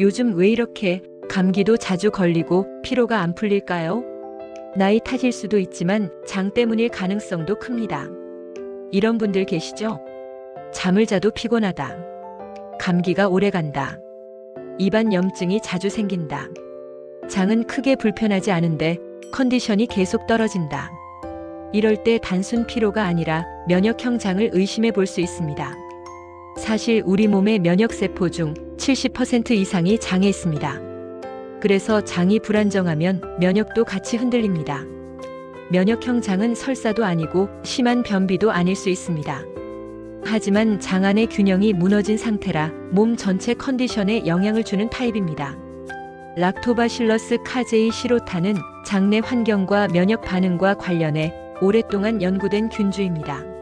요즘 왜 이렇게 감기도 자주 걸리고 피로가 안 풀릴까요? 나이 탓일 수도 있지만 장 때문일 가능성도 큽니다. 이런 분들 계시죠? 잠을 자도 피곤하다. 감기가 오래 간다. 입안 염증이 자주 생긴다. 장은 크게 불편하지 않은데 컨디션이 계속 떨어진다. 이럴 때 단순 피로가 아니라 면역형 장을 의심해 볼 수 있습니다. 사실 우리 몸의 면역세포 중 70% 이상이 장에 있습니다. 그래서 장이 불안정하면 면역도 같이 흔들립니다. 면역형 장은 설사도 아니고 심한 변비도 아닐 수 있습니다. 하지만 장 안의 균형이 무너진 상태라 몸 전체 컨디션에 영향을 주는 타입입니다. 락토바실러스 카제이 시로타는 장내 환경과 면역 반응과 관련해 오랫동안 연구된 균주입니다.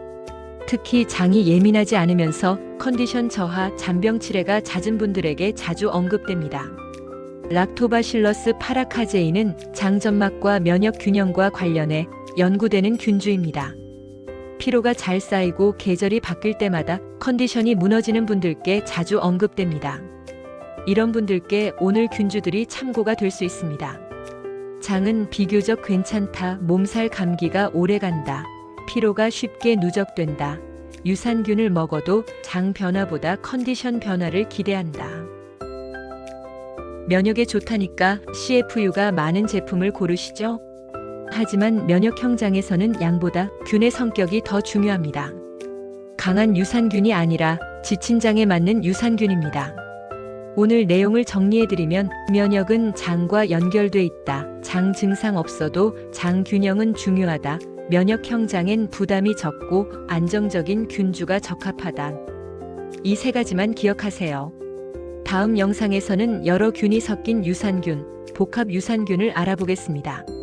특히 장이 예민하지 않으면서 컨디션 저하, 잔병 치레가 잦은 분들에게 자주 언급됩니다. 락토바실러스 파라카제이는 장 점막과 면역 균형과 관련해 연구되는 균주입니다. 피로가 잘 쌓이고 계절이 바뀔 때마다 컨디션이 무너지는 분들께 자주 언급됩니다. 이런 분들께 오늘 균주들이 참고가 될 수 있습니다. 장은 비교적 괜찮다, 몸살 감기가 오래 간다, 피로가 쉽게 누적된다, 유산균을 먹어도 장 변화보다 컨디션 변화를 기대한다. 면역에 좋다니까 CFU가 많은 제품을 고르시죠? 하지만 면역 형 장에서는 양보다 균의 성격이 더 중요합니다. 강한 유산균이 아니라 지친 장에 맞는 유산균입니다. 오늘 내용을 정리해드리면 면역은 장과 연결돼 있다. 장 증상 없어도 장 균형은 중요하다. 면역 형 장엔 부담이 적고 안정적인 균주가 적합하다. 이 세 가지만 기억하세요. 다음 영상에서는 여러 균이 섞인 유산균, 복합 유산균을 알아보겠습니다.